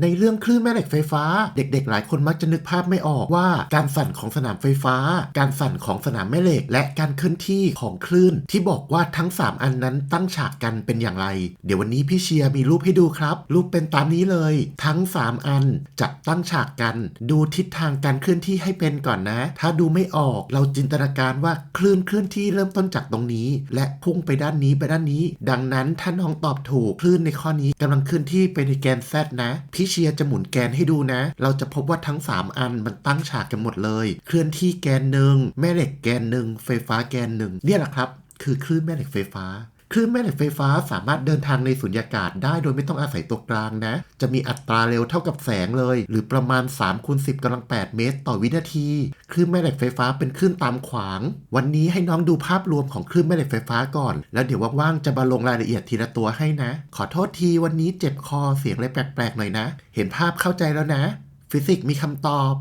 ในเรื่องคลื่นแม่เหล็กไฟฟ้า เด็กๆ หลายคนมักจะนึกภาพไม่ออกว่าการสั่นของสนามไฟฟ้า การสั่นของสนามแม่เหล็ก และการเคลื่อนที่ของคลื่น ที่บอกว่าทั้ง 3 อันนั้นตั้งฉากกันเป็นอย่างไร เดี๋ยววันนี้พี่เชียร์มีรูปให้ดูครับ รูปเป็นตามนี้เลย ทั้ง 3 อันจะตั้งฉากกัน ดูทิศทางการเคลื่อนที่ให้เป็นก่อนนะ ถ้าดูไม่ออกเราจินตนาการว่าคลื่นเคลื่อนที่เริ่มต้นจากตรงนี้ และพุ่งไปด้านนี้ไปด้านนี้ ดังนั้นถ้าน้องตอบถูกคลื่นในข้อนี้กำลังเคลื่อนที่ไปในแกน Z นะพี่ที่เชียร์จะหมุนแกนให้ดูนะ เราจะพบว่าทั้ง 3 อันมันตั้งฉากกันหมดเลย เคลื่อนที่แกนหนึ่งแม่เหล็กแกนหนึ่งไฟฟ้าแกนหนึ่งเนี่ยแหละครับ คือคลื่นแม่เหล็กไฟฟ้า คลื่นแม่เหล็กไฟฟ้าสามารถเดินทางในสุญญากาศได้โดยไม่ต้องอาศัยตัวกลางนะ จะมีอัตราเร็วเท่ากับแสงเลย หรือประมาณ3คูณ10กำลัง 8 เมตร ต่อวินาที คลื่นแม่เหล็กไฟฟ้าเป็นคลื่นตามขวาง วันนี้ให้น้องดูภาพรวมของคลื่นแม่เหล็กไฟฟ้าก่อน แล้วเดี๋ยวว่างๆจะมาลงรายละเอียดทีละตัวให้นะ ขอโทษทีวันนี้เจ็บคอเสียงเลยแปลกๆหน่อยนะ เห็นภาพเข้าใจแล้วนะ ฟิสิกส์มีคำตอบ